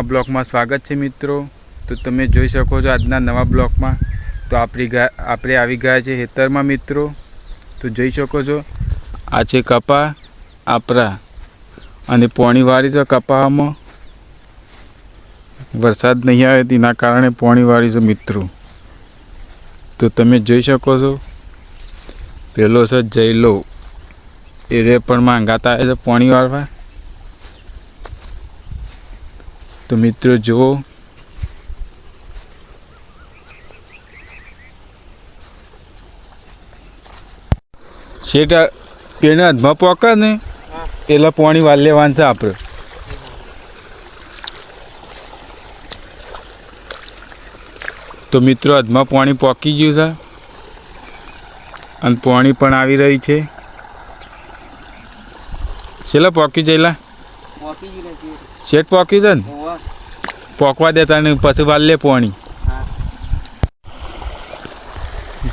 નવા બ્લોકમાં સ્વાગત છે મિત્રો. તો તમે જોઈ શકો છો આજના નવા બ્લોકમાં. તો આપણી ગા આપણે આવી ગયા છે હેતરમાં મિત્રો. તો જોઈ શકો છો, આ છે કપા, આપરા અને પોણી વાળી છે કપામાં. વરસાદ નહીં આવે તેના કારણે પોણી વાળી છે મિત્રો. તો તમે જોઈ શકો છો, પેલો છે જયલો. એ રે પણ માંગાતા આવે છે પોણી વાળવા તો મિત્રો જુઓ. શેઠ પેણા હાથમાં પોકા ને? એટલે પોણી વાળ લેવાનું છે આપણે તો મિત્રો હાથમાં પાણી પોકી ગયું છે. અને પાણી પણ આવી રહી છે. છેલ્લા પોકી નથી શેઠ પોક્યું છે ને? પોકવા દેતા ને પછી વાળ લે પાણી.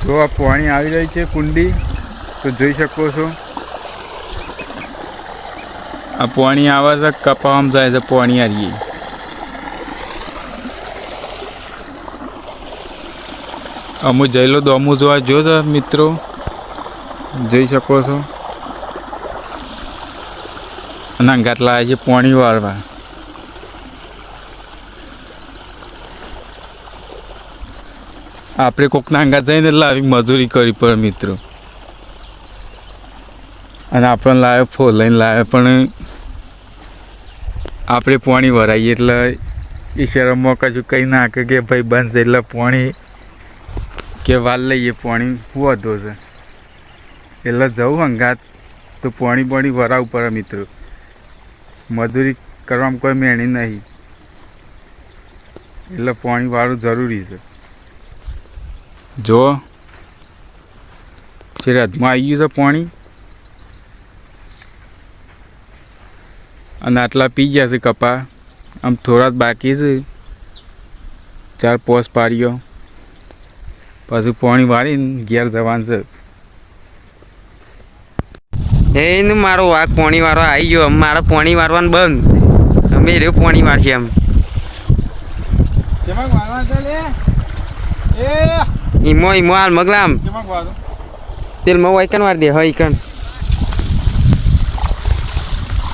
જો આ પાણી આવી રહી છે કુંડી તો જોઈ શકો છો. આ પાણી આવે છે કપાવામાં જાય છે પાણી હારીએ. અમુ જઈલો દોમું જોવા જો છે મિત્રો? જોઈ શકો છો. અને ગાટલા છે પોણી વાળવા. આપણે કોકના અંગાત એટલે આવી મજૂરી કરી પણ મિત્રો. અને આપણને લાવે ફોલ લઈને લાવે પણ આપણે પોણી ભરાઈએ એટલે ઈશારામાં કશું કંઈ નાખે કે ભાઈ બંધ એટલે પોણી કે વાલ લઈએ પોણી. વધો છે. એટલે જવું અંગાત તો પોણી પોણી ભરાવવું પડે મિત્રો. મજૂરી કરવામાં કોઈ મેણી નહીં. એટલે પાણી વાળું જરૂરી છે. જો છે હાથમાં આવી ગયું છે પાણી, અને આટલા પી ગયા છે કપા, આમ થોડા જ બાકી છે. ચાર પોસ પાડ્યો પાછું પાણી વાળીને ઘેર જવાનું છે. એ મારો વાઘ પોણી વારો આવી ગયો. મારે પોણી મારવાનું બંધ. અમે રહ્યો પોણી મારશે એમ. ઈમો ઈમો હાલ મગલામ. પેલ મો વાઈકન વાર દે હઈકન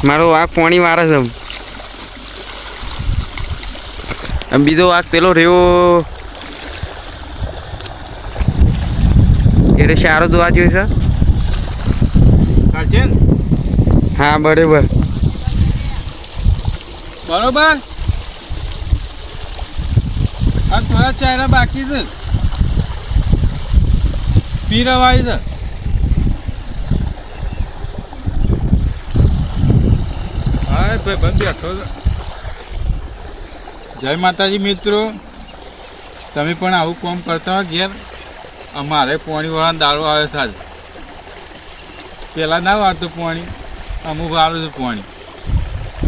મારો વાઘ પોણી વારે છે આમ બીજો વાઘ પેલો રહ્યો. એટલે સારો જોવા જોઈએ છે. સાચે ને? હા બરાબર. બરોબર? આ થોડા ચાયરા બાકી છે. પી રવાય છે. હા ભાઈ બંધ બેઠો છે. જય માતાજી મિત્રો. તમે પણ આવું કામ કરતા હોય ઘેર? અમારે પોણી વાળા દારૂ આવે સાજ પહેલાં ના વાળતું પાણી, અમુક વાળું છે પાણી.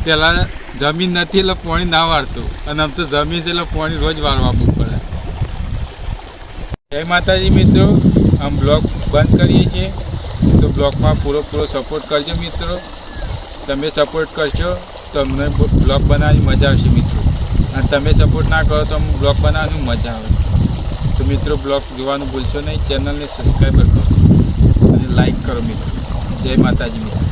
પહેલાં જમીન નથી એટલે પાણી ના વાળતું. અને આમ તો જમીન છે એટલે પાણી રોજ વાળવા આપવું પડે. જય માતાજી મિત્રો, આમ બ્લોગ બંધ કરીએ છીએ. તો બ્લોગમાં પૂરો પૂરો સપોર્ટ કરજો મિત્રો. તમે સપોર્ટ કરશો તો અમને બ્લોગ બનાવવાની મજા આવશે મિત્રો. અને તમે સપોર્ટ ના કરો તો અમને બ્લોગ બનાવવાની મજા આવે. તો મિત્રો બ્લોગ જોવાનું ભૂલશો નહીં, ચેનલને સબસ્ક્રાઈબર કરો અને લાઈક કરો મિત્રો. જય માતાજી મિત્રો.